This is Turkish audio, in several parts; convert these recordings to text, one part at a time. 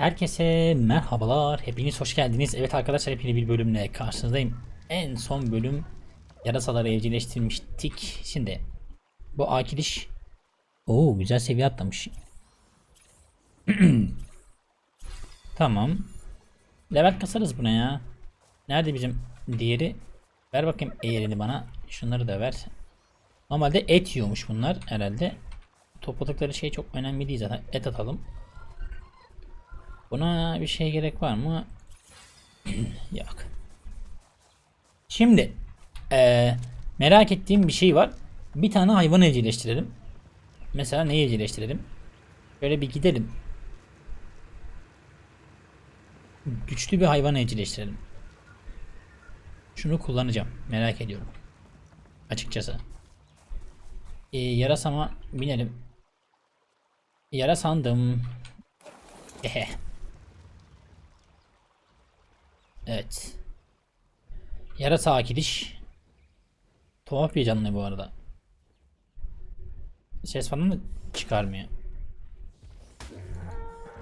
Herkese merhabalar. Hepiniz hoş geldiniz. Evet arkadaşlar hepiniz bir bölümle karşınızdayım. En son bölüm yarasaları evcilleştirmiştik. Şimdi bu akiliş Oo güzel seviye atlamış. tamam. Level kasarız buna ya. Nerede bizim diğeri? Ver bakayım eğerini bana. Şunları da ver. Normalde et yiyormuş bunlar herhalde. Topladıkları şey çok önemli değil zaten. Et atalım. Buna bir şey gerek var mı? Yok. Şimdi eee, merak ettiğim bir şey var. Bir tane hayvan evcilleştirelim. Mesela neyi evcilleştirelim? Böyle bir gidelim. Güçlü bir hayvan evcilleştirelim. Şunu kullanacağım. Merak ediyorum. Açıkçası. Ee, yarasama binelim. Yara sandım. Ehe. Evet. Yarasa akiliş. Tuhaf bir canlı bu arada. Ses falan da çıkarmıyor.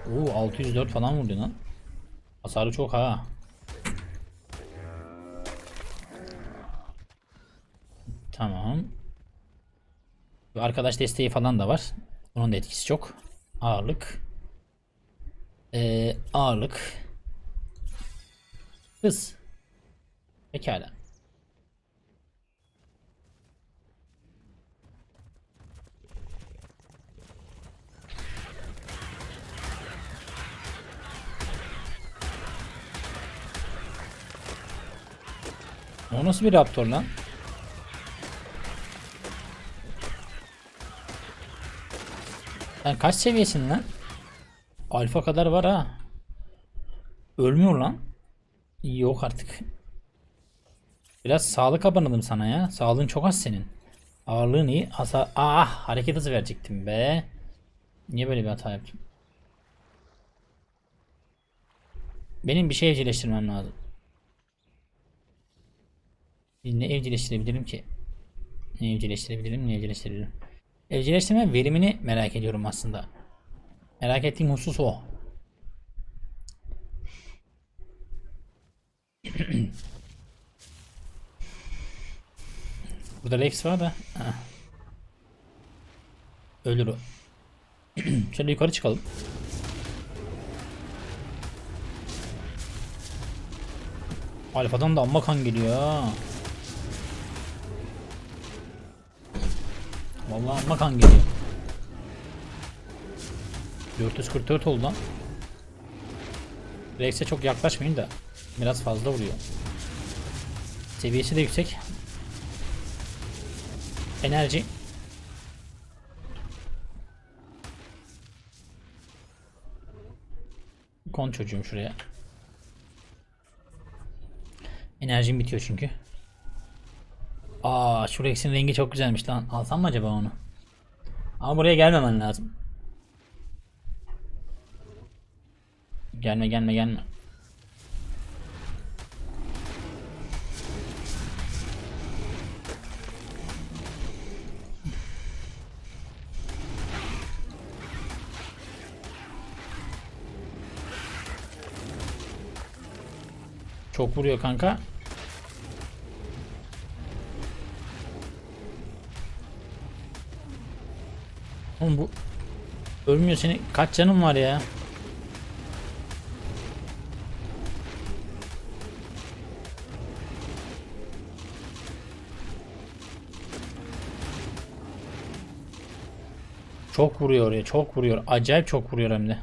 Oo 604 falan vurdu lan. Hasarı çok ha. Tamam. Arkadaş desteği falan da var. Onun da etkisi çok. Ağırlık. Ee, ağırlık. Hız. Pekala. O nasıl bir raptor lan? Sen kaç seviyesin lan? Alfa kadar var ha. Ölmüyor lan. Yok artık. Biraz sağlık abanalım sana ya. Sağlığın çok az senin. Ağırlığın iyi. Hasar... Ah hareket hızı verecektim be. Niye böyle bir hata yaptım? Benim bir şey evcilleştirmem lazım. Ne evcilleştirebilirim ki? Ne evcilleştirebilirim? Ne evcilleştirebilirim? Evcilleştirme verimini merak ediyorum aslında. Merak ettiğim husus o. Burada Rex var da. Ha. Ölür o. Şöyle yukarı çıkalım. Alfadan da amma kan geliyor. Vallahi amma kan geliyor. 444 oldu lan. Rex'e çok yaklaşmayın da biraz fazla vuruyor. Seviyesi de yüksek. Enerji. Kon çocuğum şuraya. Enerjim bitiyor çünkü. Aa şu Rex'in rengi çok güzelmiş lan. Alsam mı acaba onu? Ama buraya gelmemen lazım. Gelme gelme gelme. Çok vuruyor kanka. Oğlum bu ölmüyor seni. Kaç canın var ya? Çok vuruyor ya, çok vuruyor. Acayip çok vuruyor hem de.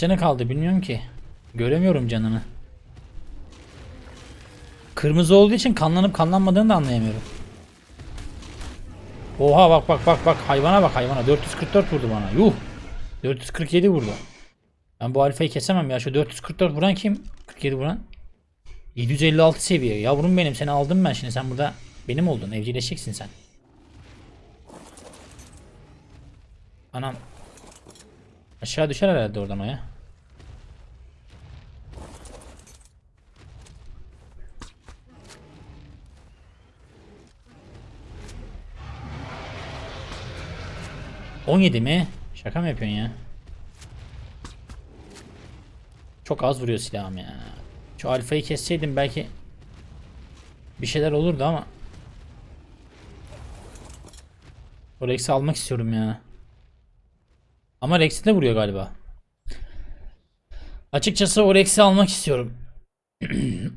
Canı kaldı bilmiyorum ki. Göremiyorum canını. Kırmızı olduğu için kanlanıp kanlanmadığını da anlayamıyorum. Oha bak bak bak bak hayvana bak hayvana 444 vurdu bana. Yuh. 447 vurdu. Ben bu alfayı kesemem ya. Şu 444 vuran kim? 47 vuran. 756 seviye. Yavrum benim seni aldım ben şimdi. Sen burada benim oldun. Evcilleşeceksin sen. Anam. Aşağı düşer herhalde oradan o ya. 17 mi? Şaka mı yapıyorsun ya? Çok az vuruyor silahım ya. Şu alfayı kesseydim belki bir şeyler olurdu ama o Rex'i almak istiyorum ya. Ama Rex'i de vuruyor galiba. Açıkçası o Rex'i almak istiyorum.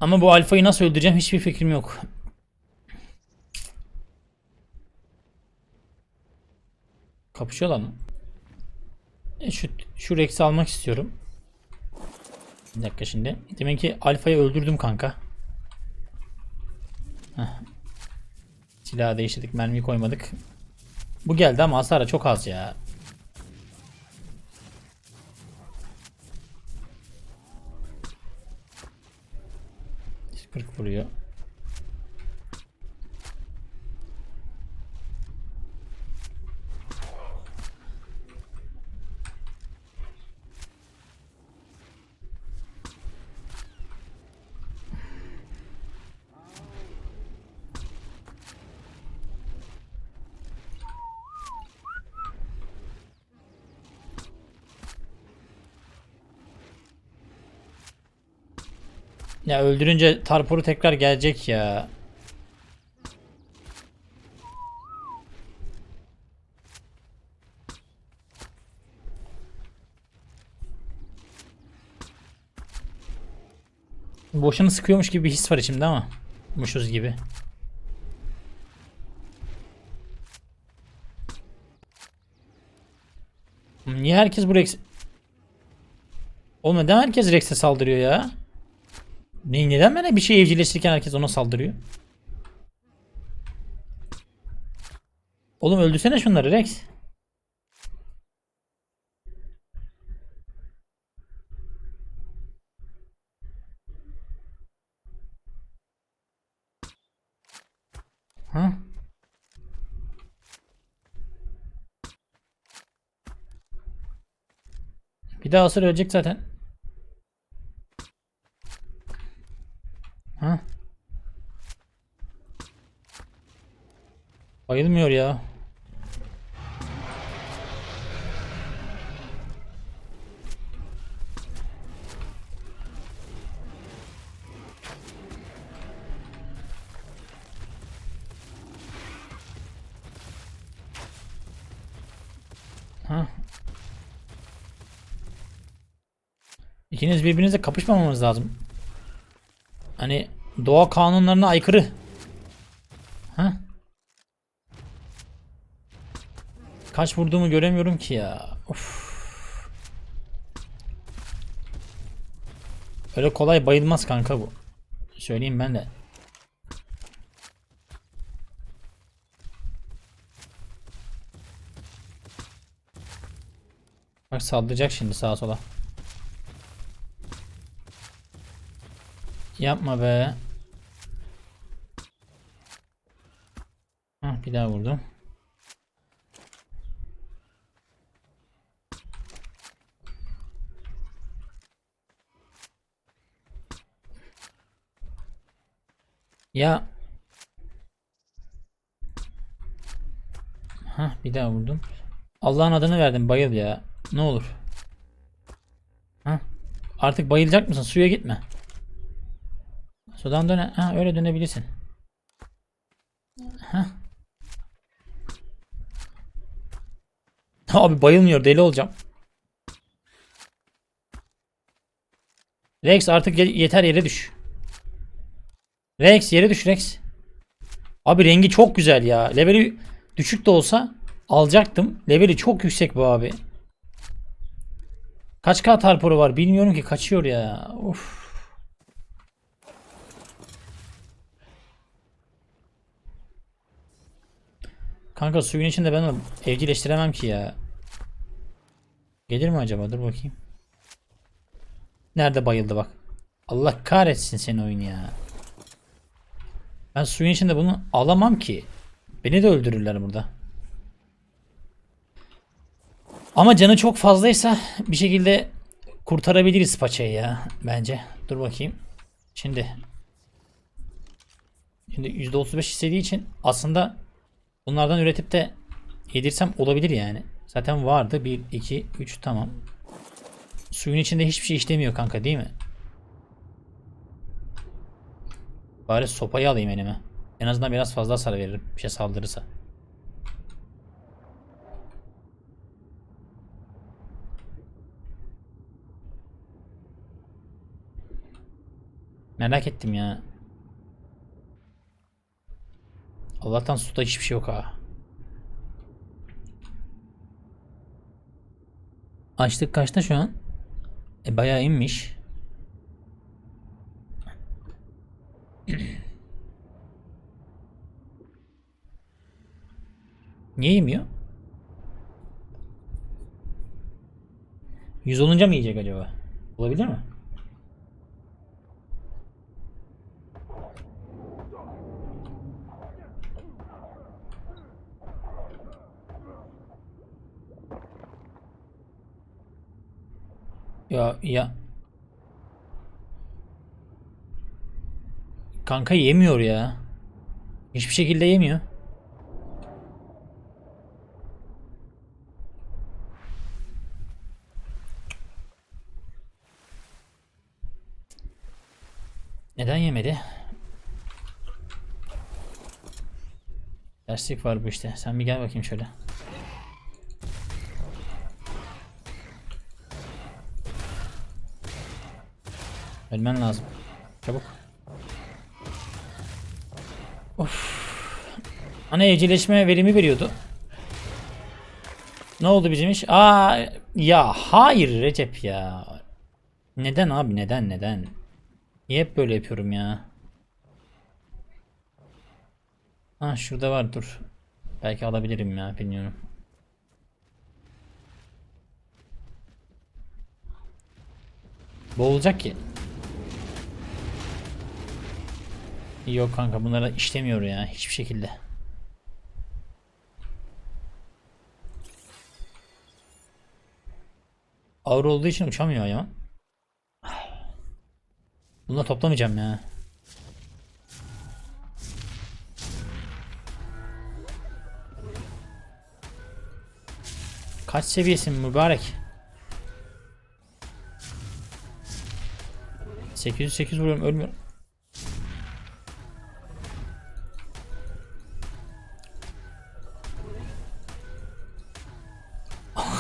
ama bu alfayı nasıl öldüreceğim hiçbir fikrim yok. Kapışıyorlar mı? E şu, şu Rex'i almak istiyorum. Bir dakika şimdi. Demek ki alfayı öldürdüm kanka. Heh. Silahı değiştirdik. Mermiyi koymadık. Bu geldi ama hasarı çok az ya. Kırk vuruyor. Ya öldürünce Tarpor'u tekrar gelecek ya. Boşunu sıkıyormuş gibi bir his var içimde ama. Muşuz gibi. Niye herkes bu Rex... Oğlum neden herkes Rex'e saldırıyor ya? Ne, neden böyle bir şey evcilleştirirken herkes ona saldırıyor? Oğlum öldürsene şunları Rex. Ha? Bir daha ısır ölecek zaten. Ha? Bayılmıyor ya. Ha? İkiniz birbirinizle kapışmamanız lazım. Hani doğa kanunlarına aykırı. Ha? Kaç vurduğumu göremiyorum ki ya. Of. Öyle kolay bayılmaz kanka bu. Söyleyeyim ben de. Bak saldıracak şimdi sağa sola. Yapma be. Hah bir daha vurdum. Ya. Hah bir daha vurdum. Allah'ın adını verdim bayıl ya. Ne olur. Hah. Artık bayılacak mısın? Suya gitme. Sudan döne. Ha öyle dönebilirsin. Ha. Abi bayılmıyor deli olacağım. Rex artık ye- yeter yere düş. Rex yere düş Rex. Abi rengi çok güzel ya. Leveli düşük de olsa alacaktım. Leveli çok yüksek bu abi. Kaç K tarporu var bilmiyorum ki kaçıyor ya. Uf. Kanka suyun içinde ben onu evcilleştiremem ki ya. Gelir mi acaba? Dur bakayım. Nerede bayıldı bak. Allah kahretsin seni oyun ya. Ben suyun içinde bunu alamam ki. Beni de öldürürler burada. Ama canı çok fazlaysa bir şekilde kurtarabiliriz paçayı ya bence. Dur bakayım. Şimdi Şimdi %35 istediği için aslında bunlardan üretip de yedirsem olabilir yani. Zaten vardı. 1, 2, 3 tamam. Suyun içinde hiçbir şey işlemiyor kanka değil mi? Bari sopayı alayım elime. En azından biraz fazla hasar veririm. Bir şey saldırırsa. Merak ettim ya. Allah'tan suda hiçbir şey yok ha. Açlık kaçta şu an? E bayağı inmiş. Niye yemiyor? 100 olunca mı yiyecek acaba? Olabilir mi? Ya ya. Kanka yemiyor ya. Hiçbir şekilde yemiyor. Neden yemedi? Derslik var bu işte. Sen bir gel bakayım şöyle. Ölmen lazım. Çabuk. Of. Ana evcilleşme verimi veriyordu. Ne oldu bizim iş? Aa ya hayır Recep ya. Neden abi neden neden? Niye hep böyle yapıyorum ya? Ha şurada var dur. Belki alabilirim ya bilmiyorum. Boğulacak ki. Yok kanka bunlara işlemiyor ya hiçbir şekilde. Ağır olduğu için uçamıyor hayvan. Bununla toplamayacağım ya. Kaç seviyesin mübarek? 808 vuruyorum ölmüyorum.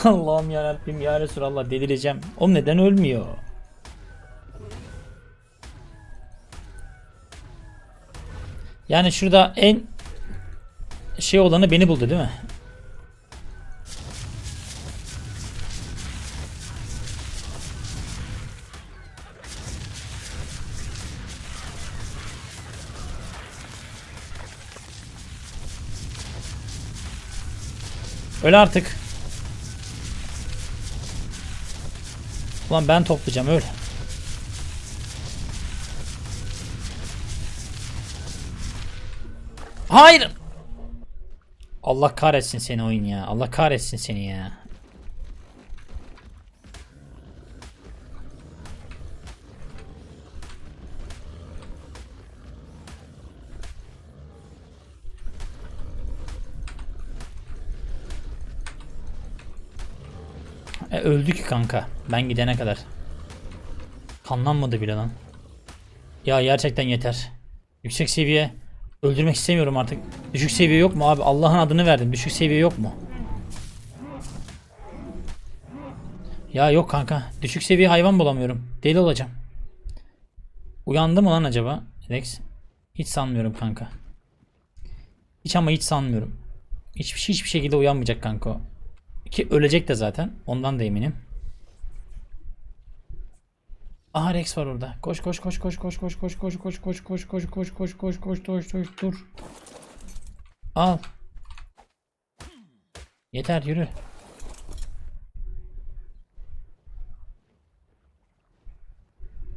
Allah'ım ya Rabbim ya Resulallah delireceğim. O neden ölmüyor? Yani şurada en şey olanı beni buldu değil mi? Öl artık. Ulan ben toplayacağım öl. Hayır. Allah kahretsin seni oyun ya. Allah kahretsin seni ya. Öldü ki kanka. Ben gidene kadar. Kanlanmadı bile lan. Ya gerçekten yeter. Yüksek seviye. Öldürmek istemiyorum artık. Düşük seviye yok mu abi? Allah'ın adını verdim. Düşük seviye yok mu? Ya yok kanka. Düşük seviye hayvan bulamıyorum. Deli olacağım. Uyandı mı lan acaba? Rex. Hiç sanmıyorum kanka. Hiç ama hiç sanmıyorum. Hiçbir, hiçbir şekilde uyanmayacak kanka o. Ki ölecek de zaten. Ondan da eminim. Aha Rex var orada. Koş koş koş koş koş koş koş koş koş koş koş koş koş koş koş koş koş koş dur. Al. Yeter yürü.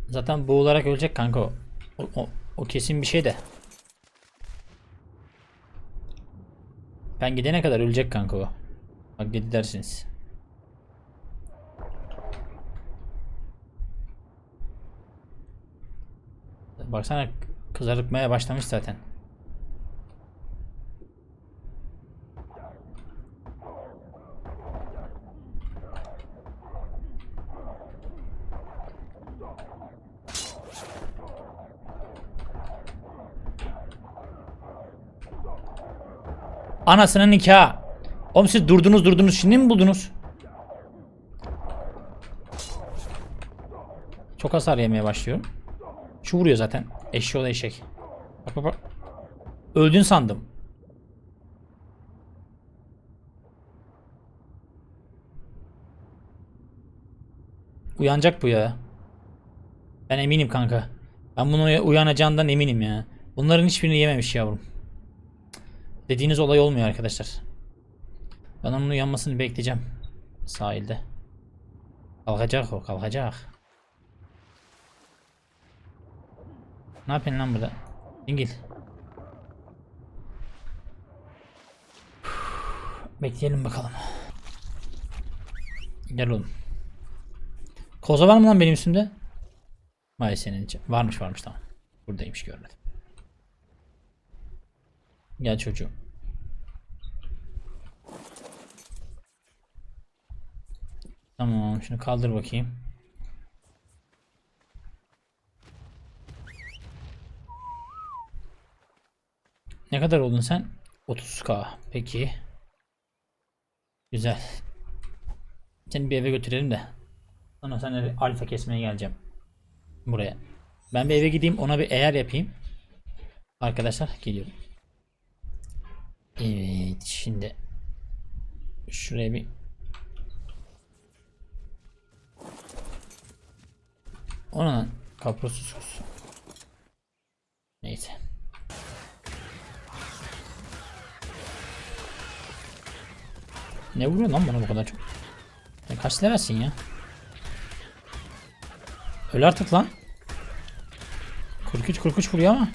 Zaten boğularak ölecek kanka o. O, o, o kesin bir şey de. Ben gidene kadar ölecek kanka o. Hak edersiniz. Baksana kızarıkmaya başlamış zaten. Anasının nikahı. Oğlum siz durdunuz durdunuz şimdi mi buldunuz? Çok hasar yemeye başlıyorum. Şu vuruyor zaten. Eşşoğlu eşek. Bak bak bak. Öldün sandım. Uyanacak bu ya. Ben eminim kanka. Ben bunu uyanacağından eminim ya. Bunların hiçbirini yememiş yavrum. Dediğiniz olay olmuyor arkadaşlar. Ben onun uyanmasını bekleyeceğim. Sahilde. Kalkacak o kalkacak. Ne yapıyorsun lan burada? Dingil. Bekleyelim bakalım. Gel oğlum. Koza var mı lan benim üstümde? Vay senin için. Varmış varmış tamam. Buradaymış görmedim. Gel çocuğum. Tamam şunu kaldır bakayım. Ne kadar oldun sen? 30k. Peki. Güzel. Seni bir eve götürelim de. Sonra sana alfa kesmeye geleceğim. Buraya. Ben bir eve gideyim ona bir eğer yapayım. Arkadaşlar geliyorum. Evet şimdi şuraya bir Ona kaprosuz sus. Neyse. Ne vuruyor lan bana bu kadar çok? Sen kaç levelsin ya? Öl artık lan. 43 43 vuruyor ama.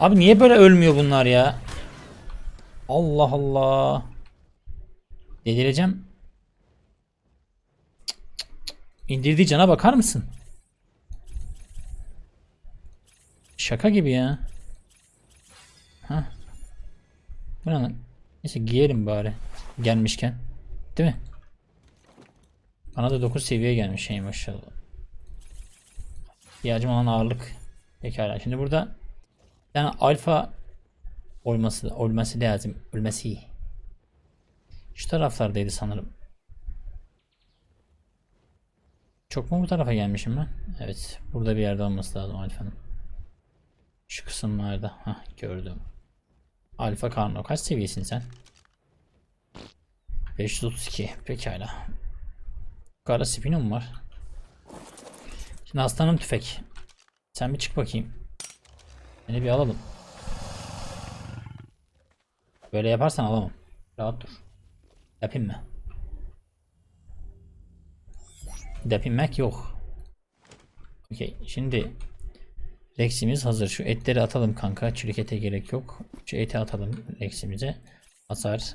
Abi niye böyle ölmüyor bunlar ya? Allah Allah. Delireceğim. İndirdiği cana bakar mısın? Şaka gibi ya. Ha. Bu ne? Neyse giyelim bari. Gelmişken. Değil mi? Bana da 9 seviye gelmiş şey maşallah. İhtiyacım olan ağırlık. Pekala. Şimdi burada yani alfa olması olması lazım. Ölmesi. Şu taraflardaydı sanırım. Çok mu bu tarafa gelmişim ben? Evet. Burada bir yerde olması lazım alfanın. Şu kısımlarda. Hah gördüm. Alfa Karno kaç seviyesin sen? 532. Pekala. Kara spinom var. Şimdi aslanım tüfek. Sen bir çık bakayım. Seni bir alalım. Böyle yaparsan alamam. Rahat dur. Yapayım mı? Depinmek yok. Okey. Şimdi Rex'imiz hazır. Şu etleri atalım kanka. Çürük ete gerek yok. Şu eti atalım Rex'imize. Hasar.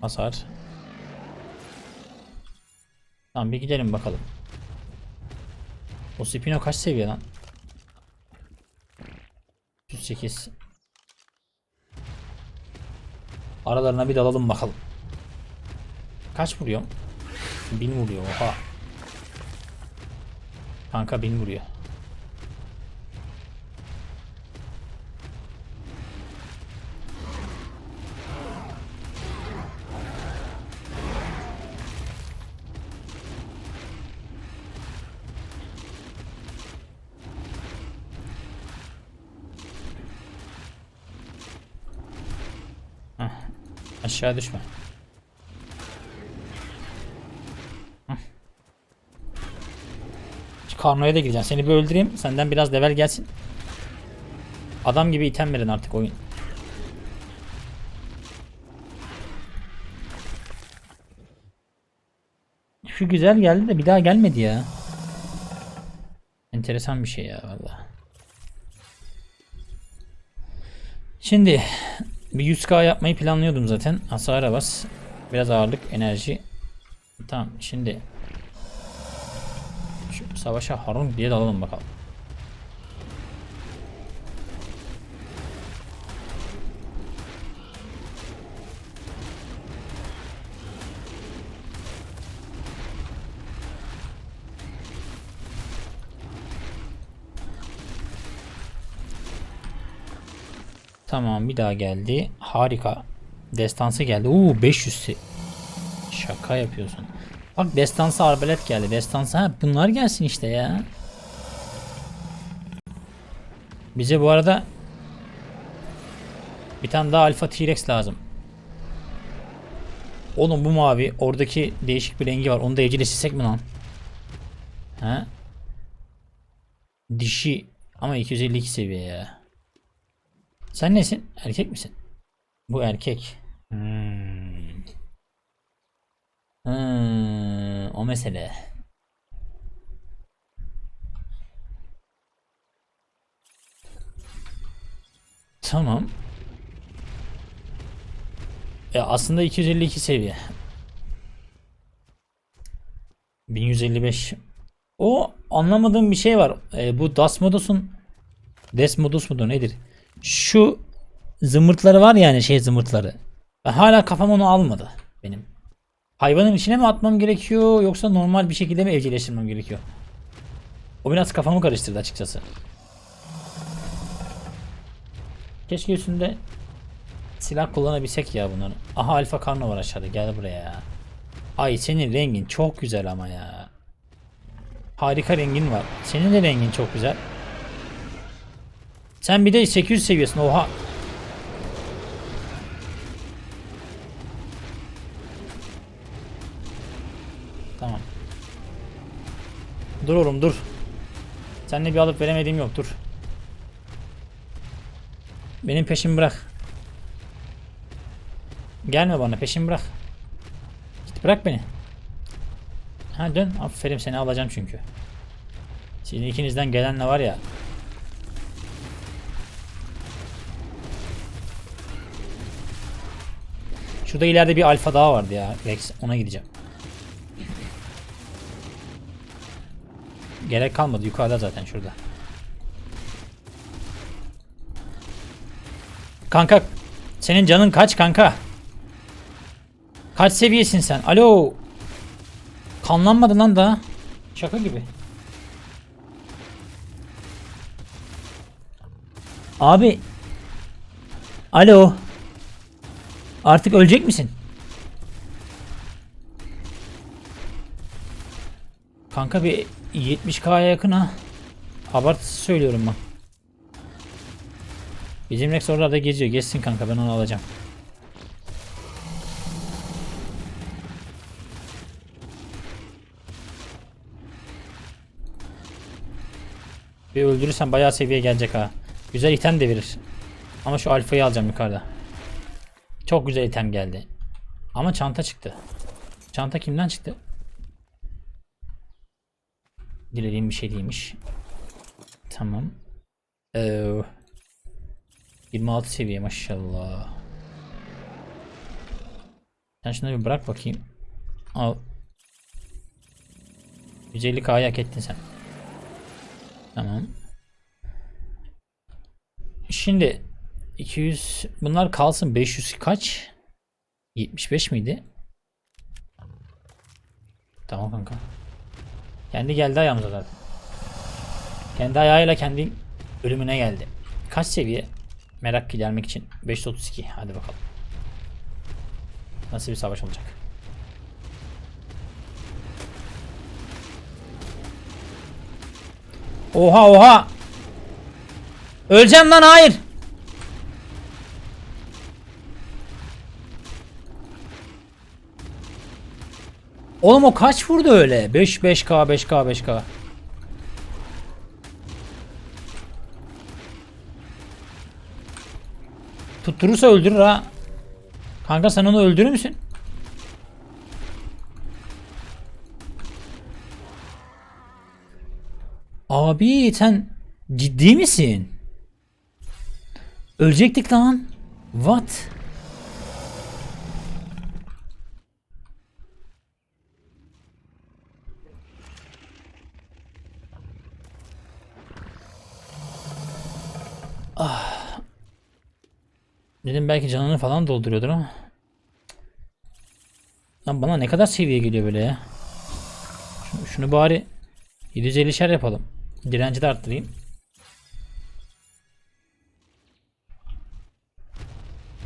Hasar. Tamam bir gidelim bakalım. O Spino kaç seviye lan? 108. Aralarına bir dalalım bakalım. Kaç vuruyor? 1000 vuruyor oha. Kanka 1000 vuruyor. Heh. Aşağı düşme. Karno'ya da gireceğim. Seni bir öldüreyim. Senden biraz level gelsin. Adam gibi item verin artık oyun. Şu güzel geldi de bir daha gelmedi ya. Enteresan bir şey ya valla. Şimdi bir 100k yapmayı planlıyordum zaten. Hasara bas. Biraz ağırlık, enerji. Tamam şimdi savaşa harun diye dalalım bakalım. Tamam bir daha geldi. Harika. Destansı geldi. Uuu 500 se- Şaka yapıyorsun. Bak destansı arbalet geldi. Destansı ha bunlar gelsin işte ya. Bize bu arada bir tane daha alfa T-Rex lazım. Oğlum bu mavi oradaki değişik bir rengi var. Onu da evcilleştirsek mi lan? He? Dişi ama 252 seviye ya. Sen nesin? Erkek misin? Bu erkek. Hmm. Hmm, o mesele. Tamam. Ya aslında 252 seviye. 1155. O anlamadığım bir şey var. E, bu Dasmodos'un Desmodus mudur nedir? Şu zımbırtları var yani şey zımbırtları. Ben hala kafam onu almadı benim. Hayvanın içine mi atmam gerekiyor yoksa normal bir şekilde mi evcilleştirmem gerekiyor? O biraz kafamı karıştırdı açıkçası. Keşke üstünde silah kullanabilsek ya bunları. Aha Alfa Karno var aşağıda gel buraya ya. Ay senin rengin çok güzel ama ya. Harika rengin var. Senin de rengin çok güzel. Sen bir de 800 seviyorsun oha. Tamam. Dur oğlum dur. Seninle bir alıp veremediğim yok dur. Benim peşimi bırak. Gelme bana peşimi bırak. Git bırak beni. Ha dön. Aferin seni alacağım çünkü. Sizin ikinizden gelenle var ya. Şurada ileride bir alfa daha vardı ya. Rex ona gideceğim. Gerek kalmadı yukarıda zaten şurada. Kanka senin canın kaç kanka? Kaç seviyesin sen? Alo. Kanlanmadın lan daha. Şaka gibi. Abi. Alo. Artık ölecek misin? Kanka bir 70k'ya yakın ha. Abartısı söylüyorum ben. Bizim Rex oralarda geziyor. Geçsin kanka ben onu alacağım. Bir öldürürsen bayağı seviye gelecek ha. Güzel item de verir. Ama şu alfayı alacağım yukarıda. Çok güzel item geldi. Ama çanta çıktı. Çanta kimden çıktı? Dilediğim bir şey değilmiş. Tamam. Ee, 26 seviye maşallah. Sen şunu bir bırak bakayım. Al. 150k'yı hak ettin sen. Tamam. Şimdi 200 bunlar kalsın 500 kaç? 75 miydi? Tamam kanka. Kendi geldi ayağımıza zaten. Kendi ayağıyla kendi ölümüne geldi. Kaç seviye? Merak gidermek için 532. Hadi bakalım. Nasıl bir savaş olacak? Oha oha. Öleceğim lan hayır. Oğlum o kaç vurdu öyle? 5 5K 5K 5K. Tutturursa öldürür ha. Kanka sen onu öldürür müsün? Abi sen ciddi misin? Ölecektik lan. What? Dedim belki canını falan dolduruyordur ama. Lan bana ne kadar seviye geliyor böyle ya. Şunu, şunu bari 750'şer yapalım. Direnci de arttırayım.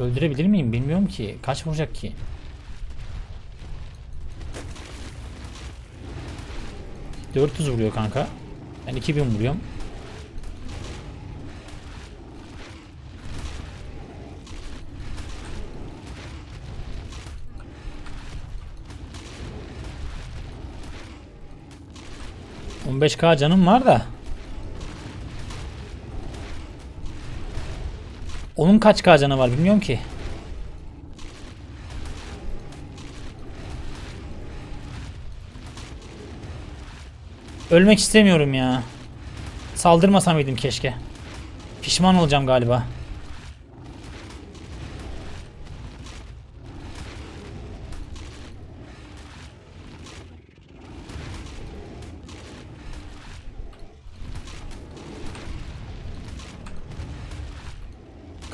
Öldürebilir miyim bilmiyorum ki. Kaç vuracak ki? ...400 vuruyor kanka. Ben 2000 vuruyorum. ...15k canım var da... Onun kaç k canı var bilmiyorum ki. Ölmek istemiyorum ya. Saldırmasam mıydım keşke. Pişman olacağım galiba.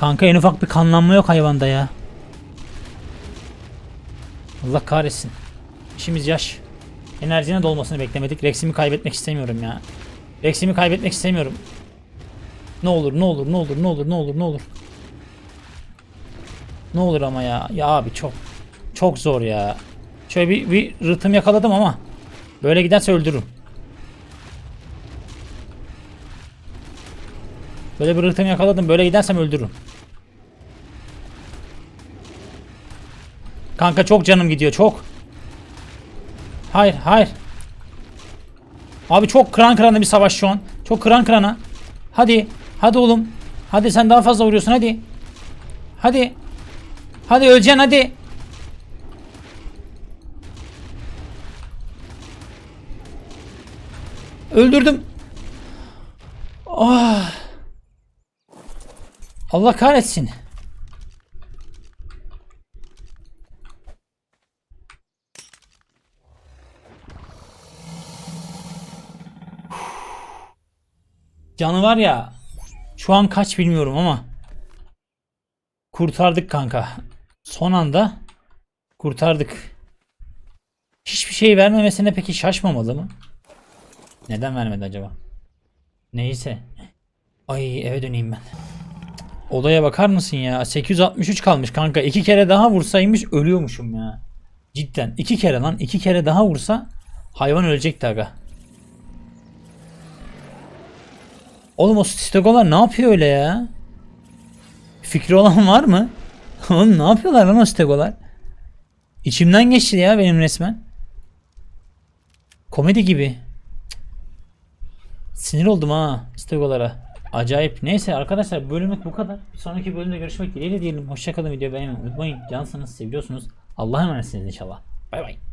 Kanka en ufak bir kanlanma yok hayvanda ya. Allah kahretsin. İşimiz yaş. Enerjine dolmasını beklemedik. Rex'imi kaybetmek istemiyorum ya. Rex'imi kaybetmek istemiyorum. Ne olur ne olur ne olur ne olur ne olur ne olur. Ne olur ama ya. Ya abi çok çok zor ya. Şöyle bir, bir rıtım yakaladım ama böyle giderse öldürürüm. Böyle bir rıtım yakaladım. Böyle gidersem öldürürüm. Kanka çok canım gidiyor çok. Hayır hayır. Abi çok kıran kırana bir savaş şu an. Çok kıran kırana. Hadi. Hadi oğlum. Hadi sen daha fazla vuruyorsun hadi. Hadi. Hadi öleceksin hadi. Öldürdüm. Ah. Allah kahretsin. Canı var ya. Şu an kaç bilmiyorum ama. Kurtardık kanka. Son anda kurtardık. Hiçbir şey vermemesine peki şaşmamalı mı? Neden vermedi acaba? Neyse. Ay eve döneyim ben. Olaya bakar mısın ya? 863 kalmış kanka. İki kere daha vursaymış ölüyormuşum ya. Cidden. iki kere lan. iki kere daha vursa hayvan ölecekti aga. Oğlum o stegolar ne yapıyor öyle ya? Fikri olan var mı? Oğlum ne yapıyorlar lan o stegolar? İçimden geçti ya benim resmen. Komedi gibi. Sinir oldum ha stegolara. Acayip. Neyse arkadaşlar bölümlük bu kadar. Bir sonraki bölümde görüşmek dileğiyle diyelim. Hoşçakalın video beğenmeyi unutmayın. Cansınız, seviyorsunuz. Allah'a emanetsiniz inşallah. Bay bay.